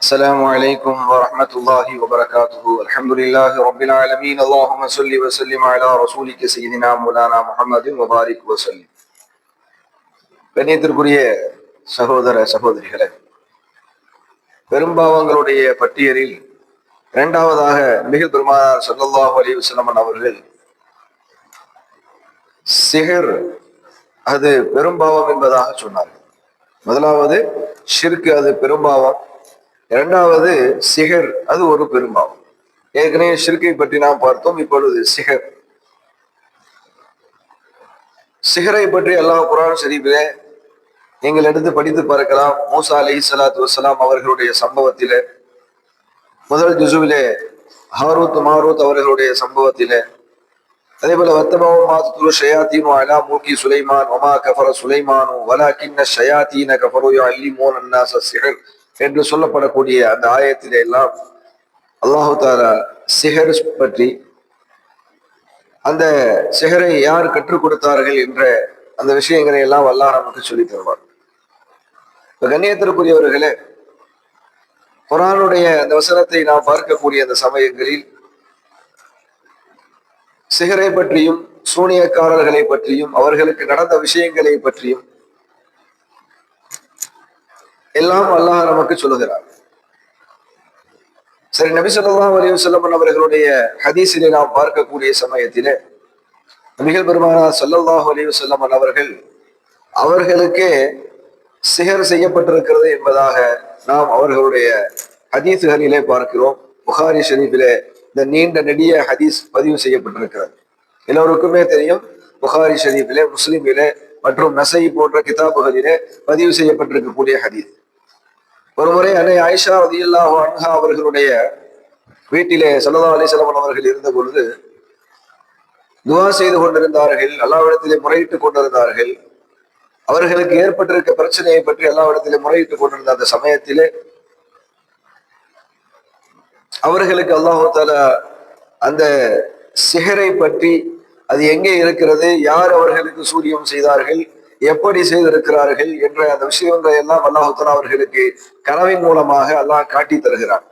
السلام عليكم ورحمة الله وبركاته الحمد لله رب العالمين اللهم صل وسلم على رسولك سيدنا مولانا محمد وبارك وسلم கண்ணியத்திற்குரிய சகோதர சகோதரிகளே பெரும்பாவங்களுடைய பட்டியலில் இரண்டாவதாக மிக பெருமானார் ஸல்லல்லாஹு அலைஹி வஸல்லம் அவர்கள் சிஹர் அது பெரும்பாவம் என்பதாக சொன்னார்கள் முதலாவது ஷிர்க் அது பெரும்பாவம் இரண்டாவது சிகர் அது ஒரு பெருமாவும் ஏற்கனவே சிறுக்கை பற்றி நாம் பார்த்தோம் இப்பொழுது சிகர். சிகரை பற்றி எல்லா குரான் ஷரீஃபிலே நீங்கள் எடுத்து படித்து பார்க்கலாம். மூசா அலி சலாத்து வசலாம் அவர்களுடைய சம்பவத்திலே முதல் ஜுசுவிலே ஹாரூத் மாரூத் அவர்களுடைய சம்பவத்திலே அதே போல வத்தமாவும் மாத்துரு ஷயாத்தீனு அலா மூக்கி சுலைமான் ஒமா கஃபர சுலைமானு வலா கிண்ண ஷயாத்தீன கஃபரு அல்லிமோன் அன்னாச சிகர் என்று சொல்லப்படக்கூடிய அந்த ஆயத்திலே எல்லாம் அல்லாஹு தாரா சிஹர் பற்றி அந்த சிஹரை யார் கற்றுக் கொடுத்தார்கள் என்ற அந்த விஷயங்களை எல்லாம் அல்லாஹ் நமக்கு சொல்லி தருவார் இப்ப கண்ணியத்திற்குரியவர்களே குரானுடைய அந்த வசனத்தை நாம் பார்க்கக்கூடிய அந்த சமயங்களில் சிகரை பற்றியும் சூனியக்காரர்களை பற்றியும் அவர்களுக்கு நடந்த விஷயங்களை பற்றியும் எல்லாம் அல்லாஹ் நமக்கு சொல்லுகிறார் சரி நபி சொல்லாம் அலைஹி வஸல்லம் அவர்களுடைய ஹதீஸிலே நாம் பார்க்கக்கூடிய சமயத்திலே நபிகள் பெருமானா ஸல்லல்லாஹு அலைஹி வஸல்லம் அவர்கள் அவர்களுக்கே சிகர் செய்யப்பட்டிருக்கிறது என்பதாக நாம் அவர்களுடைய ஹதீஸுகளிலே பார்க்கிறோம். புகாரி ஷெரீஃபிலே இந்த நீண்ட நெடிய ஹதீஸ் பதிவு செய்யப்பட்டிருக்கிறது. எல்லோருக்குமே தெரியும் புகாரி ஷெரீஃபிலே முஸ்லீமிலே மற்றும் நசை போன்ற கிதாபுகளிலே பதிவு செய்யப்பட்டிருக்கக்கூடிய ஹதீஸ். ஒருமுறை அன்னை ஆயிஷா ரதியுல்லாஹு அன்ஹா அவர்களுடைய வீட்டிலே சல்லா அலிசல்லாம் அவர்கள் இருந்த பொழுது துவா செய்து கொண்டிருந்தார்கள் அல்லாவிடத்திலே முறையிட்டுக் கொண்டிருந்தார்கள். அவர்களுக்கு ஏற்பட்டிருக்க பிரச்சனையை பற்றி அல்லாவிடத்திலே முறையிட்டுக் கொண்டிருந்த அந்த சமயத்திலே அவர்களுக்கு அல்லாஹு தால அந்த சிகரை பற்றி அது எங்கே இருக்கிறது யார் அவர்களுக்கு சூரியம் செய்தார்கள் எப்படி செய்திருக்கிறார்கள் என்ற அந்த விஷயங்களை எல்லாம் அல்லாஹுத்தன் அவர்களுக்கு கனவின் மூலமாக அல்லாஹ் காட்டி தருகிறார்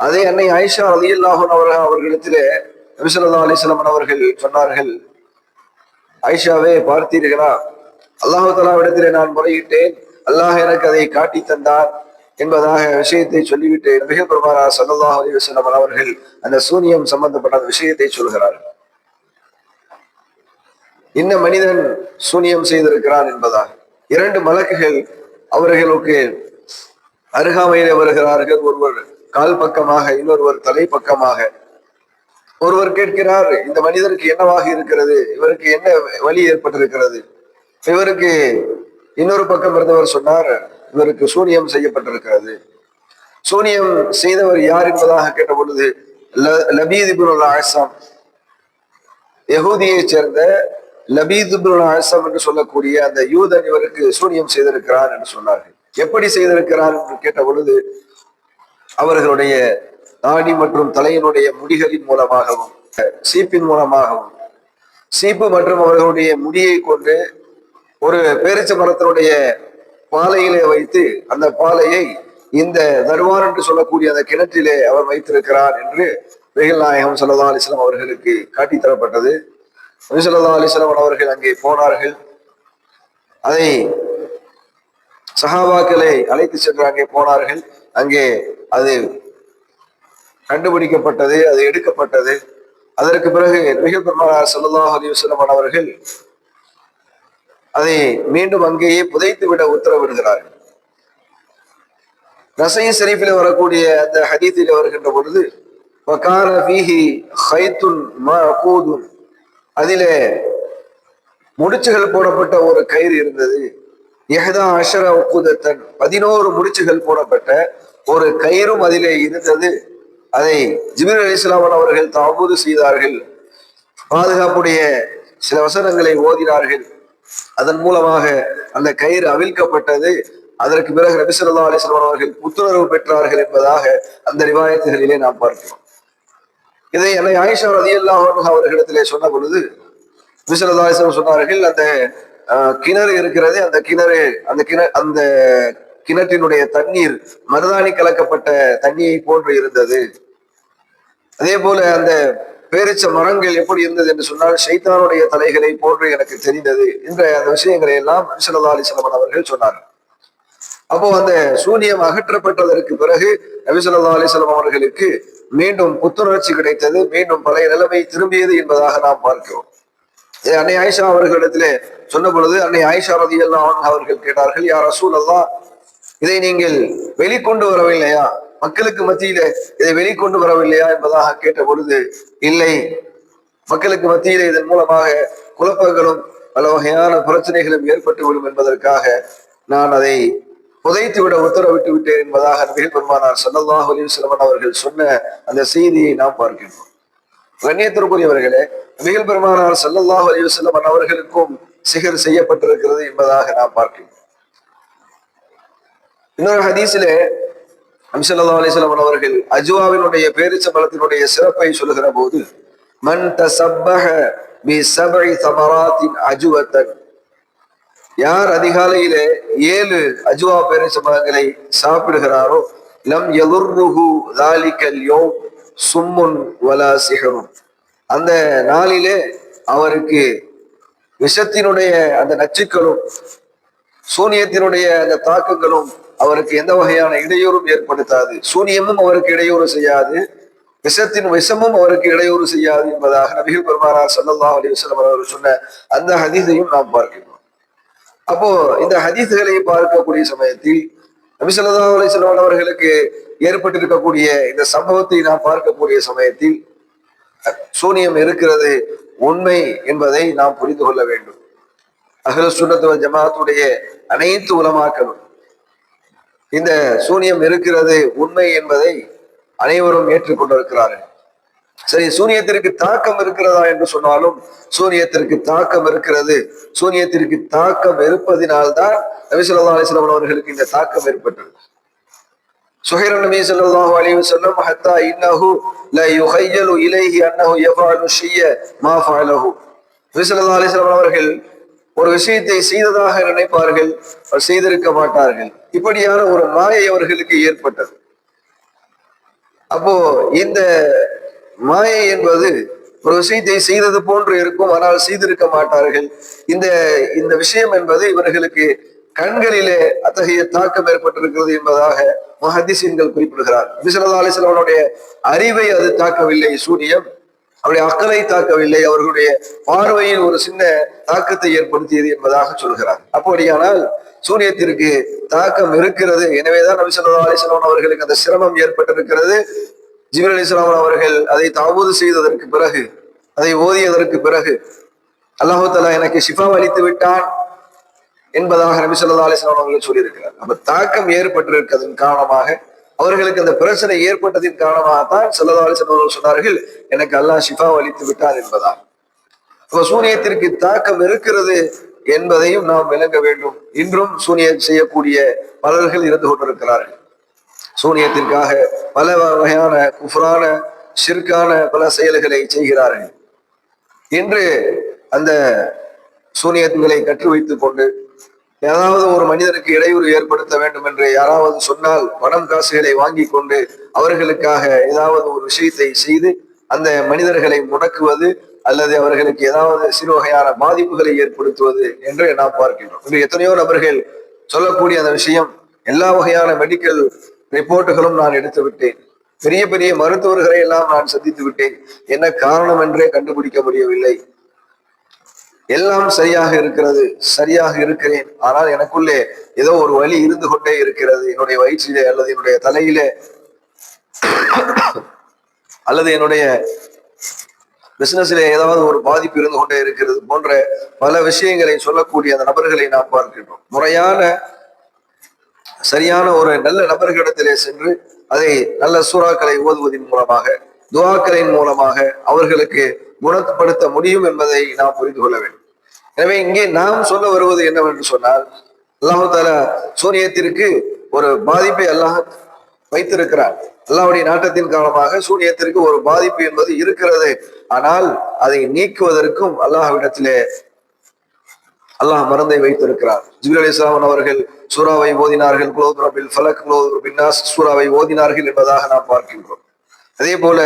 அதே அன்னை ஆயிஷா அலி அல்லாஹன் அவர்கள் அவர்களிடத்திலே நபிசல்லா அலிஸ்லாம் அவர்கள் சொன்னார்கள் ஆயிஷாவே பார்த்தீர்களா? அல்லாஹு தலாவிடத்திலே நான் முறையிட்டேன். அல்லாஹ் எனக்கு அதை காட்டி தந்தார் என்பதாக விஷயத்தை சொல்லிவிட்டு நபிகள் பெருமாரா சல்லாஹ் அலி வசலம் அவர்கள் அந்த சூனியம் சம்பந்தப்பட்ட விஷயத்தை சொல்கிறார்கள். இந்த மனிதன் சூனியம் செய்திருக்கிறான் என்பதாக இரண்டு மலக்குகள் அவர்களுக்கு அருகாமையிலே வருகிறார்கள். ஒருவர் கால் பக்கமாக இன்னொருவர் தலை பக்கமாக. ஒருவர் கேட்கிறார் இந்த மனிதருக்கு என்னவாக இருக்கிறது? இவருக்கு என்ன வலி ஏற்பட்டிருக்கிறது? இவருக்கு இன்னொரு பக்கம் இருந்தவர் சொன்னார் இவருக்கு சூனியம் செய்யப்பட்டிருக்கிறது. சூனியம் செய்தவர் யார் என்பதாக கேட்ட பொழுது லபீதிபுல் ஆசாம் யகூதியை சேர்ந்த லபீதுபுல் ஆசாம் என்று சொல்லக்கூடிய அந்த யூதன் இவருக்கு சூனியம் செய்திருக்கிறார் என்று சொன்னார்கள். எப்படி செய்திருக்கிறார் என்று கேட்ட பொழுது அவர்களுடைய தாடி மற்றும் தலையினுடைய முடிகளின் மூலமாகவும் சீப்பின் மூலமாகவும் சீப்பு மற்றும் அவர்களுடைய முடியை கொண்டு ஒரு பேரிச்ச மரத்தினுடைய பாலையிலே வைத்து அந்த பாலையை இந்த தருவார் என்று சொல்லக்கூடிய அந்த கிணற்றிலே அவர் வைத்திருக்கிறார் என்று வெகில் நாயகம் சல்லா அலிஸ்லாம் அவர்களுக்கு காட்டித்தரப்பட்டது. நபிசல்லா அலிஸ்லாம் அவர்கள் அங்கே போனார்கள். அதை சஹாபாக்களை அழைத்து சென்று அங்கே போனார்கள். அங்கே அது கண்டுபிடிக்கப்பட்டது அது எடுக்கப்பட்டது. அதற்கு பிறகு மிக பெருமானார் சல்லாஹ் அலி அவர்கள் அதை மீண்டும் அங்கேயே புதைத்து விட உத்தரவிடுகிறார்கள். ரசை ஷரீஃபில் வரக்கூடிய அந்த ஹதீத்தில் வருகின்ற பொழுது அதிலே முடிச்சுகள் போடப்பட்ட ஒரு கயிறு இருந்தது. எஹதா அஷரா உக்குதத்தன். பதினோரு முடிச்சுகள் போடப்பட்ட ஒரு கயிறும் அதிலே இருந்தது. அதை ஜிபிர் அலி இஸ்லாமன் அவர்கள் தாபூது செய்தார்கள். பாதுகாப்புடைய சில வசனங்களை ஓதினார்கள். அதன் மூலமாக அந்த கயிறு அவிழ்க்கப்பட்டது. அதற்கு பிறகு நபிசல்லா அலிஸ்லாம் அவர்கள் புத்துணர்வு பெற்றார்கள் என்பதாக அந்த ரிவாயத்துகளிலே நாம் பார்க்கிறோம். இதை என்னை ஆயிஷா ரதி அவர்களிடத்திலே சொன்ன பொழுது நபிசல்லா சொன்னார்கள் அந்த கிணறு இருக்கிறது அந்த கிணறு அந்த கிணறு அந்த கிணற்றினுடைய தண்ணீர் மருதாணி கலக்கப்பட்ட தண்ணியை போன்று இருந்தது. அதே போல அந்த பேரிச்ச மரங்கள் எப்படி இருந்தது என்று சொன்னால் ஷைத்தானுடைய தலைகளை போன்று எனக்கு தெரிந்தது என்ற அந்த விஷயங்களை எல்லாம் நபிசல்லா அலிஸ்லாம் அவர்கள் சொன்னார்கள். அப்போ அந்த சூனியம் அகற்றப்பட்டதற்கு பிறகு நபிசல்லா அலிஸ்லாம் அவர்களுக்கு மீண்டும் புத்துணர்ச்சி கிடைத்தது மீண்டும் பழைய நிலைமை திரும்பியது என்பதாக நாம் பார்க்கிறோம். அன்னை ஆயிஷா அவர்களிடத்திலே சொன்ன பொழுது அன்னை ஆயிஷா ரதி அவர்கள் கேட்டார்கள் யார் ரசூல் அல்லா இதை நீங்கள் வெளிக்கொண்டு வரவில்லையா? மக்களுக்கு மத்தியில இதை வெளிக்கொண்டு வரவில்லையா? என்பதாக கேட்ட பொழுது இல்லை. மக்களுக்கு மத்தியில இதன் மூலமாக குழப்பங்களும் பல வகையான பிரச்சனைகளும் ஏற்பட்டுவிடும் என்பதற்காக நான் அதை புதைத்துவிட உத்தரவிட்டு விட்டேன் என்பதாக நபிகள் பெருமானார் சல்லல்லாஹு அலைஹி அவர்கள் சொன்ன அந்த செய்தியை நாம் பார்க்கின்றோம். கண்ணியத்திற்குரியவர்களே நபிகள் பெருமானார் சல்லல்லாஹு அலைஹி சிலவன் அவர்களுக்கும் சிகர் செய்யப்பட்டிருக்கிறது என்பதாக நாம் பார்க்கின்றோம். இன்னொரு ஹதீஸிலே அம்சல்லா அலிஸ்லாம் அவர்கள் அஜுவாவினுடைய பேரிச்சம்பளத்தினுடைய சிறப்பை சொல்லுகிற போது மன் தசப்பக பி சபை சமராத்தின் அஜுவத்தன் யார் அதிகாலையிலே ஏழு அஜுவா பேரிச்சம்பளங்களை சாப்பிடுகிறாரோ லம் எதுர்ருஹு தாலிக்கல் யோ சும்முன் வலா சிகரும் அந்த நாளிலே அவருக்கு விஷத்தினுடைய அந்த நச்சுக்களும் சூனியத்தினுடைய அந்த தாக்கங்களும் அவருக்கு எந்த வகையான இடையூறும் ஏற்படுத்தாது. சூனியமும் அவருக்கு இடையூறு செய்யாது. விஷத்தின் விஷமும் அவருக்கு இடையூறு செய்யாது என்பதாக நபிகள் பெருமானார் சல்லல்லா அலி வசலம் அவர்கள் சொன்ன அந்த ஹதீதையும் நாம் பார்க்கிறோம். அப்போ இந்த ஹதீஸ்களை பார்க்கக்கூடிய சமயத்தில் நபி அலிஸ்லாம் அவர்களுக்கு ஏற்பட்டிருக்கக்கூடிய இந்த சம்பவத்தை நாம் பார்க்கக்கூடிய சமயத்தில் சூனியம் இருக்கிறது உண்மை என்பதை நாம் புரிந்து கொள்ள வேண்டும். அகல சுண்ணத்துவ ஜமாத்துடைய அனைத்து உலமாக்களும் இந்த சூனியம் இருக்கிறது உண்மை என்பதை அனைவரும் ஏற்றுக்கொண்டிருக்கிறார்கள். சரி சூனியத்திற்கு தாக்கம் இருக்கிறதா என்று சொன்னாலும் சூனியத்திற்கு தாக்கம் இருக்கிறது. சூனியத்திற்கு தாக்கம் இருப்பதினால்தான் நபிசுல்லா அலிஸ்லாம் அவர்களுக்கு இந்த தாக்கம் ஏற்பட்டது. சுஹைர நபி சொல்லாஹு அலைஹி வஸல்லம் ஹத்தா இன்னஹு ல யுஹையலு இலைஹி அன்னஹு யஃபாலு ஷிய மா ஃபஅலஹு. நபி ஸல்லல்லாஹு அலைஹி வஸல்லம் அவர்கள் ஒரு விஷயத்தை செய்ததாக நினைப்பார்கள் அவர் செய்திருக்க மாட்டார்கள். இப்படியான ஒரு மாயை அவர்களுக்கு ஏற்பட்டது. அப்போ இந்த மாயை என்பது ஒரு விஷயத்தை செய்தது போன்று இருக்கும் ஆனால் செய்திருக்க மாட்டார்கள். இந்த இந்த விஷயம் என்பது இவர்களுக்கு கண்களிலே அத்தகைய தாக்கம் ஏற்பட்டிருக்கிறது என்பதாக மஹதிசீன்கள் குறிப்பிடுகிறார். விசலதா அலிஸ்லாமனுடைய அறிவை அது தாக்கவில்லை சூரியம் அவருடைய அக்கலை தாக்கவில்லை அவர்களுடைய பார்வையில் ஒரு சின்ன தாக்கத்தை ஏற்படுத்தியது என்பதாக சொல்கிறார். அப்படியானால் சூரியத்திற்கு தாக்கம் இருக்கிறது. எனவேதான் நபி சொல்லா அலிஸ்லாம் அவர்களுக்கு அந்த சிரமம் ஏற்பட்டிருக்கிறது. ஜிபிர் அலி இஸ்லாம் அவர்கள் அதை தாவூது செய்ததற்கு பிறகு அதை ஓதியதற்கு பிறகு அல்லாஹு தலா எனக்கு ஷிஃபா அளித்து விட்டான் என்பதாக நபி சொல்லா அலிஸ்லாம் அவர்கள் சொல்லியிருக்கிறார். அப்ப தாக்கம் ஏற்பட்டிருக்கிறதன் காரணமாக அவர்களுக்கு அந்த பிரச்சனை ஏற்பட்டதின் காரணமாகத்தான் சொல்லதா அலிஸ்லாம் அவர்கள் சொன்னார்கள் எனக்கு அல்லாஹ் ஷிஃபா அளித்து விட்டார் என்பதால். அப்ப சூனியத்திற்கு தாக்கம் இருக்கிறது என்பதையும் நாம் விளங்க வேண்டும். இன்றும் சூனியம் செய்யக்கூடிய பலர்கள் இருந்து கொண்டிருக்கிறார்கள். சூனியத்திற்காக பல வகையான குஃபரான சிற்கான பல செயல்களை செய்கிறார்கள். இன்று அந்த சூனியங்களை கற்று வைத்துக் கொண்டு ஏதாவது ஒரு மனிதனுக்கு இடையூறு ஏற்படுத்த வேண்டும் என்று யாராவது சொன்னால் பணம் காசுகளை வாங்கி கொண்டு அவர்களுக்காக ஏதாவது ஒரு விஷயத்தை செய்து அந்த மனிதர்களை முடக்குவது அல்லது அவர்களுக்கு ஏதாவது சிறு வகையான பாதிப்புகளை ஏற்படுத்துவது என்று நாம் பார்க்கின்றோம். இன்று எத்தனையோ நபர்கள் சொல்லக்கூடிய அந்த விஷயம் எல்லா வகையான மெடிக்கல் ரிப்போர்ட்டுகளும் நான் எடுத்து விட்டேன். பெரிய பெரிய மருத்துவர்களை எல்லாம் நான் சந்தித்து விட்டேன். என்ன காரணம் என்றே கண்டுபிடிக்க முடியவில்லை. எல்லாம் சரியாக இருக்கிறது. சரியாக இருக்கிறேன். ஆனால் எனக்குள்ளே ஏதோ ஒரு வழி இருந்து கொண்டே இருக்கிறது. என்னுடைய வயிற்றிலே அல்லது என்னுடைய தலையிலே அல்லது என்னுடைய பிசினஸ்ல ஏதாவது ஒரு பாதிப்பு இருந்து கொண்டே இருக்கிறது போன்ற பல விஷயங்களை சொல்லக்கூடிய அந்த நபர்களை நாம் பார்க்கின்றோம். முறையான சரியான ஒரு நல்ல நபர்களிடத்திலே சென்று அதை நல்ல சூறாக்களை ஓதுவதன் மூலமாக துவாக்களின் மூலமாக அவர்களுக்கு குணப்படுத்த முடியும் என்பதை நாம் புரிந்து கொள்ள வேண்டும். எனவே இங்கே நாம் சொல்ல வருவது என்னவென்று சொன்னால் அல்லாஹு தாலா சூரியத்திற்கு ஒரு பாதிப்பை அல்லாஹ் வைத்திருக்கிறார் அல்லாவுடைய நாட்டத்தின் காரணமாக சூரியத்திற்கு ஒரு பாதிப்பு என்பது இருக்கிறது. ஆனால் அதை நீக்குவதற்கும் அல்லாஹ்விடத்திலே அல்லாஹ் மருந்தை வைத்திருக்கிறார். ஜிபிர் அலி இஸ்லாமன் அவர்கள் சூறாவை ஓதினார்கள். குலோதுரபில் ஃபலக் குலோதுரபின்னாஸ் சூறாவை ஓதினார்கள் என்பதாக நாம் பார்க்கின்றோம். அதே போல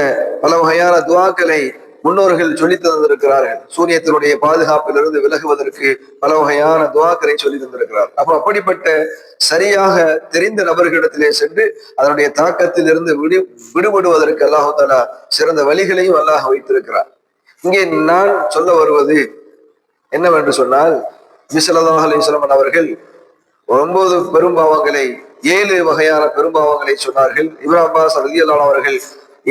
பல வகையான துவாக்களை முன்னோர்கள் சொல்லி தந்திருக்கிறார்கள். சூரியத்தினுடைய பாதுகாப்பிலிருந்து விலகுவதற்கு பல வகையான துவாக்களை சொல்லி தந்திருக்கிறார். அப்ப அப்படிப்பட்ட சரியாக தெரிந்த நபர்களிடத்திலே சென்று அதனுடைய தாக்கத்தில் இருந்து விடு விடுபடுவதற்கு அல்லாஹு தாலா சிறந்த வழிகளையும் அல்லாஹ் வைத்திருக்கிறார். இங்கே நான் சொல்ல வருவது என்னவென்று சொன்னால் மிசலதாக அலிஸ்லமன் அவர்கள் ஒன்பது பெரும்பாவங்களை ஏழு வகையான பெரும்பாவங்களை சொன்னார்கள். இப்ரா அப்பாஸ் ரதியல்லான் அவர்கள்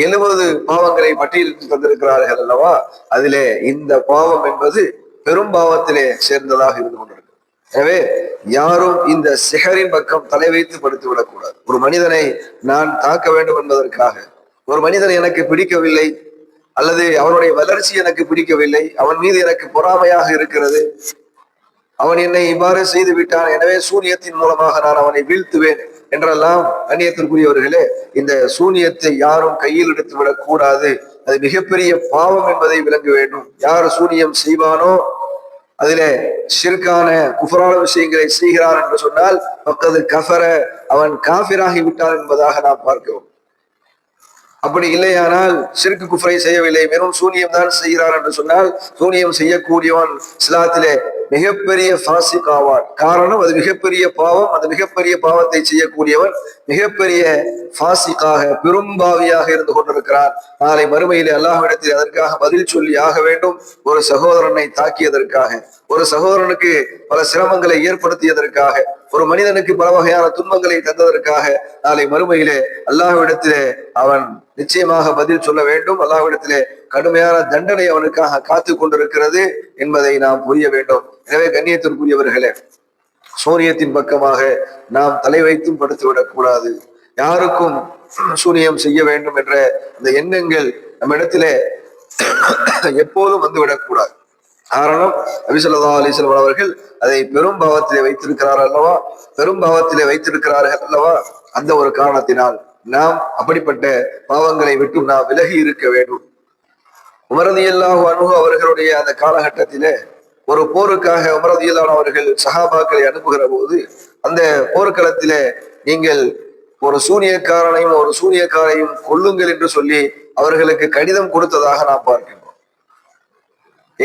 எழுபது பாவங்களை பட்டியலிட்டு தந்திருக்கிறார்கள் அல்லவா? அதிலே இந்த பாவம் என்பது பெரும்பாவத்திலே சேர்ந்ததாக இருந்து கொண்டிருக்கு எனவே யாரும் இந்த சிகரின் பக்கம் தலை வைத்து படுத்து விடக்கூடாது ஒரு மனிதனை நான் தாக்க வேண்டும் என்பதற்காக. ஒரு மனிதன் எனக்கு பிடிக்கவில்லை அல்லது அவனுடைய வளர்ச்சி எனக்கு பிடிக்கவில்லை அவன் மீது எனக்கு பொறாமையாக இருக்கிறது அவன் என்னை இவ்வாறு செய்து விட்டான். எனவே சூனியத்தின் மூலமாக நான் அவனை வீழ்த்துவேன் என்றெல்லாம் கண்ணியத்திற்குரியவர்களே இந்த சூனியத்தை யாரும் கையில் எடுத்து விடக்கூடாது. அது மிகப்பெரிய பாவம் என்பதை விளங்க வேண்டும். யார் சூனியம் செய்வானோ அதிலே ஷிர்கான குஃபரான விஷயங்களை செய்கிறான் என்று சொன்னால் பக்கது கஃபர அவன் காஃபிராகி விட்டான் என்பதாக நாம் பார்க்கிறோம். அப்படி இல்லையானால் சிறுக்கு குஃபரை செய்யவில்லை. வெறும் சூனியம் தான் செய்கிறார் என்று சொன்னால் சூனியம் செய்யக்கூடியவன் இஸ்லாத்திலே மிகப்பெரிய ஃபாசிக் ஆவான். காரணம் அது மிகப்பெரிய பாவம் அந்த மிகப்பெரிய பாவத்தை செய்யக்கூடியவன் மிகப்பெரிய ஃபாசிக்காக பெரும்பாவியாக இருந்து கொண்டிருக்கிறான். நாளை மறுமையிலே அல்லாஹ்விடத்தில் அதற்காக பதில் சொல்லி ஆக வேண்டும். ஒரு சகோதரனை தாக்கியதற்காக. ஒரு சகோதரனுக்கு பல சிரமங்களை ஏற்படுத்தியதற்காக ஒரு மனிதனுக்கு பல வகையான துன்பங்களை தந்ததற்காக நாளை மறுமையிலே அல்லாஹ்விடத்திலே அவன் நிச்சயமாக பதில் சொல்ல வேண்டும். அல்லாஹ்விடத்திலே கடுமையான தண்டனை அவனுக்காக காத்து கொண்டிருக்கிறது என்பதை நாம் புரிய வேண்டும். எனவே கண்ணியத்திற்குரியவர்களே சூரியத்தின் பக்கமாக நாம் தலை வைத்தும் படுத்து விடக்கூடாது. யாருக்கும் சூரியம் செய்ய வேண்டும் என்ற அந்த எண்ணங்கள் நம்மிடத்திலே எப்போதும் வந்து விடக்கூடாது. காரணம் அபிசல்லா அலிசல்வன் அவர்கள் அதை பெரும் பாவத்திலே வைத்திருக்கிறார் அல்லவா? பெரும் பாவத்திலே வைத்திருக்கிறார்கள் அல்லவா? அந்த ஒரு காரணத்தினால் நாம் அப்படிப்பட்ட பாவங்களை விட்டு நாம் விலகி இருக்க வேண்டும். உமரதியல்லாஹு அனுகு அவர்களுடைய அந்த காலகட்டத்திலே ஒரு போருக்காக உமரதியல்லான் அவர்கள் சஹாபாக்களை அனுப்புகிற போது அந்த போர்க்களத்திலே நீங்கள் ஒரு சூனியக்காரனையும் ஒரு சூனியக்காரையும் கொல்லுங்கள் என்று சொல்லி அவர்களுக்கு கடிதம் கொடுத்ததாக நான் பார்க்கிறேன்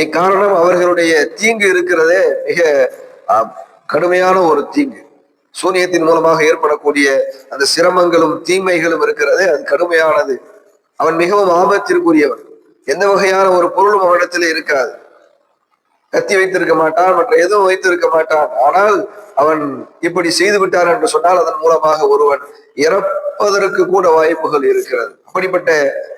இக்காரணம் அவர்களுடைய தீங்கு இருக்கிறதே? மிக கடுமையான ஒரு தீங்கு. சூனியத்தின் மூலமாக ஏற்படக்கூடிய அந்த சிரமங்களும் தீமைகளும் இருக்கிறது அது கடுமையானது. அவன் மிகவும் ஆபத்திற்குரியவன். எந்த வகையான ஒரு பொருளும் அவனிடத்தில் இருக்காது. கத்தி வைத்திருக்க மாட்டான் மற்ற எதுவும் வைத்திருக்க மாட்டான். ஆனால் அவன் இப்படி செய்து விட்டான் என்று சொன்னால் அதன் மூலமாக ஒருவன் இறப்பதற்கு கூட வாய்ப்புகள் இருக்கிறது. அப்படிப்பட்ட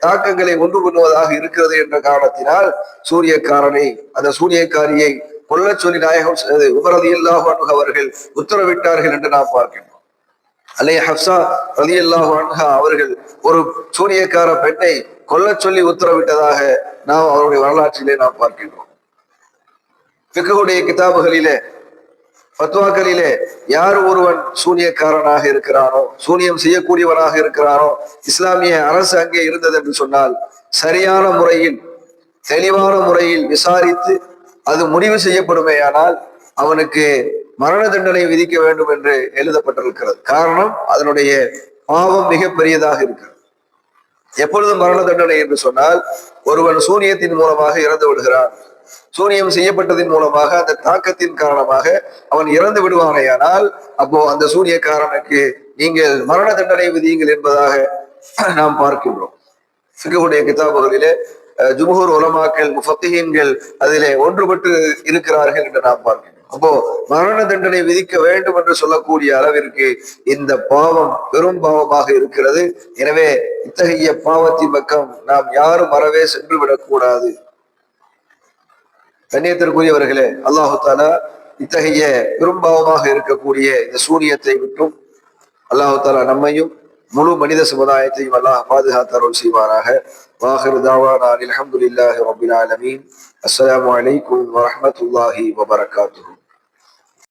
தாக்கங்களை ஒன்று பண்ணுவதாக இருக்கிறது என்ற காரணத்தினால் சூரியக்காரனை அந்த சூரியக்காரியை கொல்ல சொல்லி நாயகம் உமரதி அல்லாஹ் அவர்கள் உத்தரவிட்டார்கள் என்று நாம் பார்க்கின்றோம். அல்லைய ஹப்சா ரதி அல்லாஹ் அவர்கள் ஒரு சூரியக்கார பெண்ணை கொல்ல சொல்லி உத்தரவிட்டதாக நாம் அவருடைய வரலாற்றிலே நாம் பார்க்கின்றோம். பிக்குடைய கிதாபுகளிலே பத்வாக்களிலே யார் ஒருவன் சூனியக்காரனாக இருக்கிறானோ சூனியம் செய்யக்கூடியவனாக இருக்கிறானோ இஸ்லாமிய அரசு அங்கே இருந்தது என்று சொன்னால் சரியான முறையில் தெளிவான முறையில் விசாரித்து அது முடிவு செய்யப்படுமேயானால் அவனுக்கு மரண தண்டனை விதிக்க வேண்டும் என்று எழுதப்பட்டிருக்கிறது. காரணம் அதனுடைய பாவம் மிக பெரியதாக இருக்கிறது. எப்பொழுது மரண தண்டனை என்று சொன்னால் ஒருவன் சூனியத்தின் மூலமாக இறந்து விடுகிறான். சூனியம் செய்யப்பட்டதன் மூலமாக அந்த தாக்கத்தின் காரணமாக அவன் இறந்து விடுவானேயானால் அப்போ அந்த சூனியக்காரனுக்கு நீங்கள் மரண தண்டனை விதியுங்கள் என்பதாக நாம் பார்க்கின்றோம். சிக்குடைய கிதாபுகளிலே ஜுமுகூர் உலமாக்கள் முஃபத்திஹீன்கள் அதிலே ஒன்றுபட்டு இருக்கிறார்கள் என்று நாம் பார்க்கிறோம் அப்போ மரண தண்டனை விதிக்க வேண்டும் என்று சொல்லக்கூடிய அளவிற்கு இந்த பாவம் பெரும் பாவமாக இருக்கிறது. எனவே இத்தகைய பாவத்தின் பக்கம் நாம் யாரும் அறவே சென்று விடக்கூடாது. கண்ணியத்திற்குரியவர்களே அல்லாஹு தாலா இத்தகைய பெரும்பாவமாக இருக்கக்கூடிய இந்த சூரியத்தை விட்டும் அல்லாஹு தாலா நம்மையும் முழு மனித சமுதாயத்தையும் அல்லாஹ் பாதுகாத்தருள் செய்வாராக. வாஹிர் தாவானா அல்ஹம்துலில்லாஹி ரப்பில் ஆலமீன். அஸ்ஸலாமு அலைக்கும் வரஹ்மத்துல்லாஹி வபரகாத்துஹு.